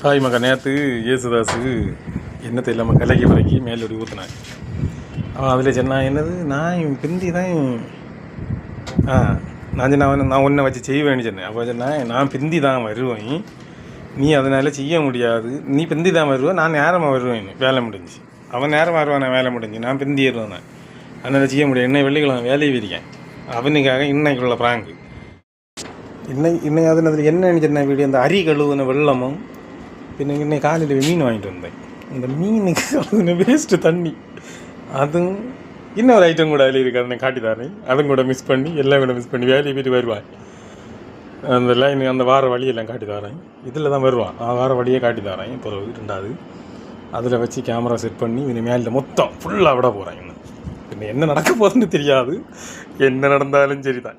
சாய் மகன் நேற்று இயேசுதாஸு என்னத்தை இல்லாமல் கலக்கி வரைக்கி மேலோடி ஊற்றினான் அவன் அதில் சொன்னான் என்னது? நான் பிந்தி தான் ஆ நான் சொன்ன நான் ஒன்றை வச்சு செய்வேன்னு சொன்னேன். அப்போ சொன்னேன் நான் பிந்தி தான் வருவேன். நீ அதனால் செய்ய முடியாது. நீ பிந்தி தான் வருவேன் நான் நேரமாக வருவேன் வேலை முடிஞ்சு. அவன் நேரமாக வருவான்? நான் வேலை முடிஞ்சு. நான் பிந்தி ஏறுவேன் நான் அதனால் செய்ய முடியாது. இன்னை வெள்ளிக்கிழமை வேலையை விரிக்கேன் அவனுக்காக இன்னைக்குள்ள பிராங்கு இன்னைக்கு இன்னைக்கு அதில் அதில் என்னன்னு சொன்ன வீடியோ அந்த அரி கழுவுன வெள்ளமும் பின்ன இன்னைக்கு காலையில் மீன் வாங்கிட்டு வந்தேன். இந்த மீனுக்கு கழுவுன வேஸ்ட்டு தண்ணி. அதுவும் இன்னொரு ஐட்டம் கூட அதில் இருக்கு. அதை காட்டி அதுவும் கூட மிஸ் பண்ணி எல்லாம் கூட மிஸ் பண்ணி வேலையை போயிட்டு வருவான் அந்த லைன் அந்த வார வழியெல்லாம் காட்டி தரேன். இதில் தான் வருவான். ஆ வார வழியே காட்டி தரேன். பிறகு ரெண்டாவது அதில் வச்சு கேமரா செட் பண்ணி இனி மேலே மொத்தம் ஃபுல்லாக விட போகிறேன் இன்னும் பின்ன என்ன நடக்க போகுதுன்னு தெரியாது. என்ன நடந்தாலும் சரிதான்.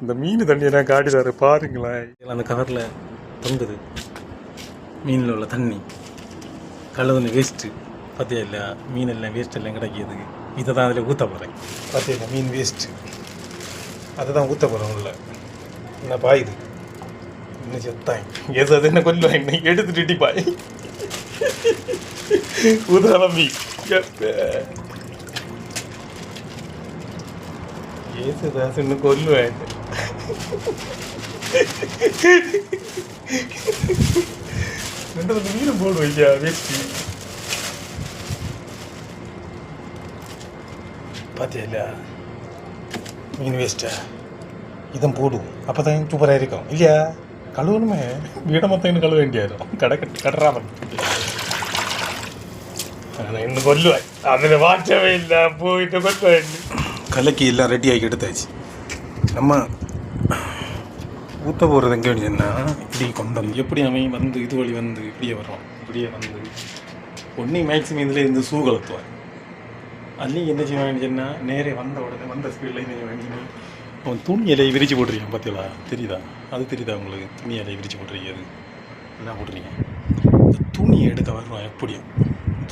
இந்த மீன் தண்ணியெல்லாம் காட்டிதாரு பாருங்களேன். அந்த கவரில் தொங்குது மீனில் உள்ள தண்ணி. கழுவுன வேஸ்ட்டு பார்த்தியா இல்லை மீன் எல்லாம் வேஸ்ட் எல்லாம் கிடைக்கிது இதை தான் அதில் ஊற்ற போகிறேன் பார்த்தியா இல்லை மீன் வேஸ்ட்டு அதை தான் ஊற்ற போகிறேன் உள்ள. என்ன பாயுது என்ன செத்தாய்? எது அது என்ன கொல்லுவாய் என்ன எடுத்துட்டு இடிப்பாய் உதவி ஏசுதாசுன்னு கொல்லுவேன் வைக்கா வேஸ்டி பாத்தியா இல்லையா மீன் வேஸ்ட்டா இதான் போடும் அப்போ தான் சூப்பராக இருக்கும் இல்லையா கழுவணுமே வீடை மொத்தம் கழுவ வேண்டியாரும் கடை கட்டு கடறாம நான் இன்னும் கொல்லுவேன் அதில் வாச்சவே இல்லை போயிட்டு கொல்லுவேன் கலக்கி எல்லாம் ரெடி ஆகி எடுத்தாச்சு நம்ம ஊற்ற போகிறது எங்கே வேண்டியதுன்னா இப்படி கொண்டு வந்து எப்படி அவன் வந்து இது வழி வந்து இப்படியே வரும் இப்படியே வந்து ஒன்றி மேக்ஸிமம் இதில் இருந்து சூ கலத்துவார். அள்ளி என்ன செய்ய வேண்டியதுன்னா நேரே வந்த உடனே வந்த ஸ்பீடில் என்ன செய்ய வேண்டியது அவன் துணி இலையை விரித்து போட்டிருக்கான் பார்த்தீங்களா தெரியுதா? அது தெரியுதா உங்களுக்கு? துணி இலையை விரித்து போட்டிருக்கிறது என்ன போட்டிருக்கீங்க? இந்த துணியை எடுக்க வருவான் எப்படியும்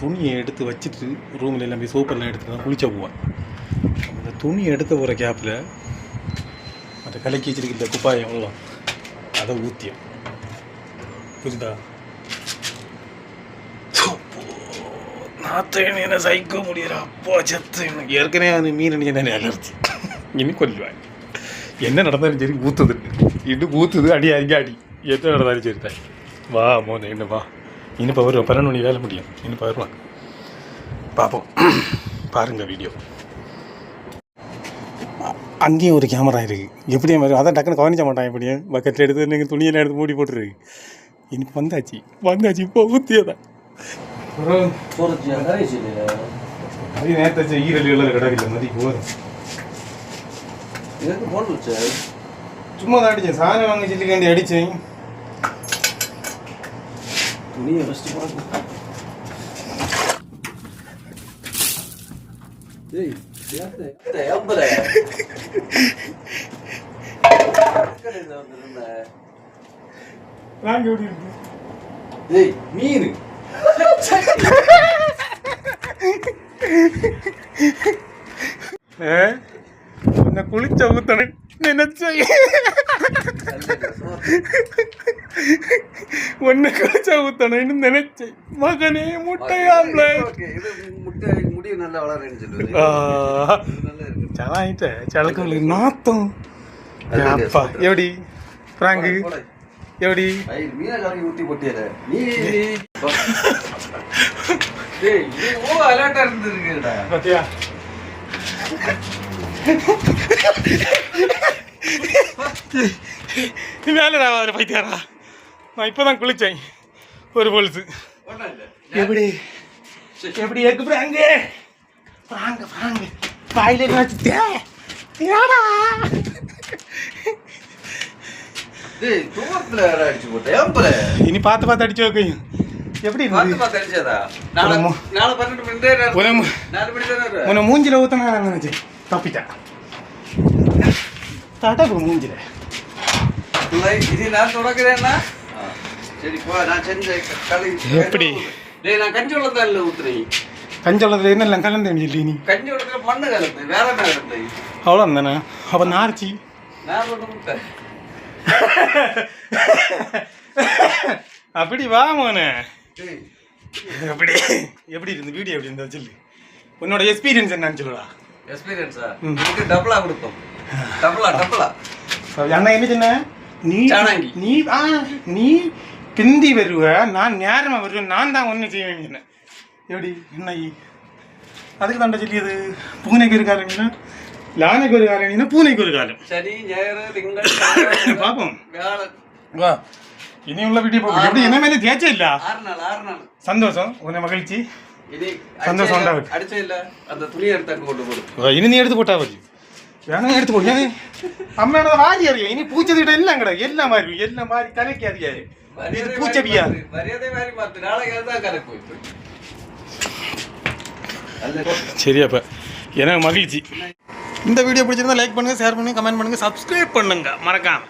துணியை எடுத்து வச்சுட்டு ரூமில் எல்லாம் போய் சோப்பெல்லாம் எடுத்து தான் குளிச்ச போவான். அந்த துணி எடுக்க போகிற கேப்பில் அந்த கலக்கி வச்சிருக்கிற குப்பாயம் எவ்வளோ அதை ஊற்றியும் புரியுதா? நாத்தேன்னு என்ன சகிக்க முடியல அப்போ செத்து எனக்கு ஏற்கனவே அந்த மீன் என்ன அலர்ஜி இனி கொல்லுவேன் என்ன நடந்தாலும் சரி ஊற்றுது இடு ஊற்றுது அடி அடி அடி. எது நடந்தாலும் சரி தான் வா மோன என்ன வா. இனிப்போ வருவோம் பன்னெண்டு மணி வேலை முடியும். இனிப்போ வருவான். பார்ப்போம் பாருங்க வீடியோ அங்கேயும் ஒரு கேமரா இருக்குது எப்படியும் வரும். அதான் டக்குன்னு கவனிக்க மாட்டான் எப்படியும். பக்கெட்டில் எடுத்து நீங்கள் துணியெல்லாம் எடுத்து மூடி போட்டுருக்கு இனிப்பு வந்தாச்சு. வந்தாச்சு. இப்போ ஊற்றியதான் அது நேற்று ஈரல் இளர் கிடக்கல மதி போதும் எதுக்கு போட்டு வச்ச சும்மா தான் அடித்தேன் சாணம் வாங்கி சில்லிக்காண்டி அடித்தேன் துணியை ஃபஸ்ட்டு வாங்கி ஓடி இருக்கு டேய் மீன் ஏ உன்னை குளிச்ச ஊத்தனை ஒன்னு கழிச்சா ஊத்தணும்னு நினைச்சேன். மகனே முட்டையாம்ல. முடிவு நல்லா வளரன்னு சொல்லுவேன் சலாயிட்ட சலக்கு நாத்தம். அப்பா எப்படி பிராங்கு. எப்படி ஊத்தி போட்டியல நீ அலர்ட்டா இருந்திருக்குடா. பாத்தியா? மேலே நான் பைத்தியாரா நான் இப்போதான் குளிச்சேன். ஒரு பொழுது. எப்படி? எப்படி எக்கு பிராங்கு? பிராங்கு பிராங்கு வாயில வச்சுட்டே ஏடா டேய் தூரத்துல யாரா அடிச்சு போட்ட ஏம்பல இனி பார்த்து பார்த்து அடிச்சு வைக்கையும் எப்படி தானே உன்னை மூஞ்சில ஊத்தனா நான் நினைச்சேன். தப்பிட்டேன். தடவு மூஞ்சில இல்லை, இது நான் தொடக்கிறேன்னா? சரி போ நான் செஞ்ச எப்படி? டேய் நான் கஞ்சி வெள்ளம் தான் இல்லை ஊத்துறேன் கஞ்சளத்தில் என்னெல்லாம் கலந்து சொல்லி நீ? கஞ்சி வெள்ளத்துல மண்ணு கலந்து வேற என்ன கலந்து? அவ்வளோ தானே? அப்போ நார்ச்சி. நான் ஒன்று முட்டை அப்படி வா மோனே. டேய், எப்படி எப்படி இருந்து வீடியோ எப்படி இருந்தா சொல்லு. உன்னோட எக்ஸ்பீரியன்ஸ் என்னன்னு சொல்லுடா. எக்ஸ்பீரியன்ஸா ம். இதுக்கு டபுளா கொடுப்போம் டபுளா டபுளா அண்ணா என்ன சொன்ன நீ சாணாங்கி. நீ ஆ நீ பிந்தி வருவ நான் நேரமா வருவேன் நான் தான் ஒன்று செய்வேன் சொன்னேன் எப்படி என்ன ஈ? அதுக்கு தாண்டா சொல்லியது பூனைக்கு ஒரு காலம் லானைக்கு ஒரு காலம் பூனைக்கு ஒரு காலம் சனி ஞாயிறு திங்கள் செவ்வாய், பாப்போம். வியாழன் வா இனி உள்ள வீடியோ பார்ப்போம் எப்படி என்ன மேலே தேய்ச்சே இல்ல ஆறு நாள் ஆறு நாள் சந்தோஷம் உன்னை மகிழ்ச்சி சந்தோஷம் அடிச்சே இல்ல, உண்டாகுது. அடிச்சே இல்ல அந்த துணியை எடுத்து அங்க கொண்டு போடு இனி நீ எடுத்து போட்டா மതി ஏன்னா எடுத்து போடு. ஏன் அம்மையோட வாரி அறியா? இனி பூச்சதிட்ட எல்லாம் கிடையாது எல்லாம் மாறி எல்லாம் மாதிரி கலைக்கு அறியாது இது பூச்சடியா? சரி அப்ப. எனக்கு மகிழ்ச்சி. இந்த வீடியோ பிடிச்சிருந்தா லைக் பண்ணுங்க ஷேர் பண்ணுங்க கமெண்ட் பண்ணுங்க சப்ஸ்கிரைப் பண்ணுங்க. மறக்காம.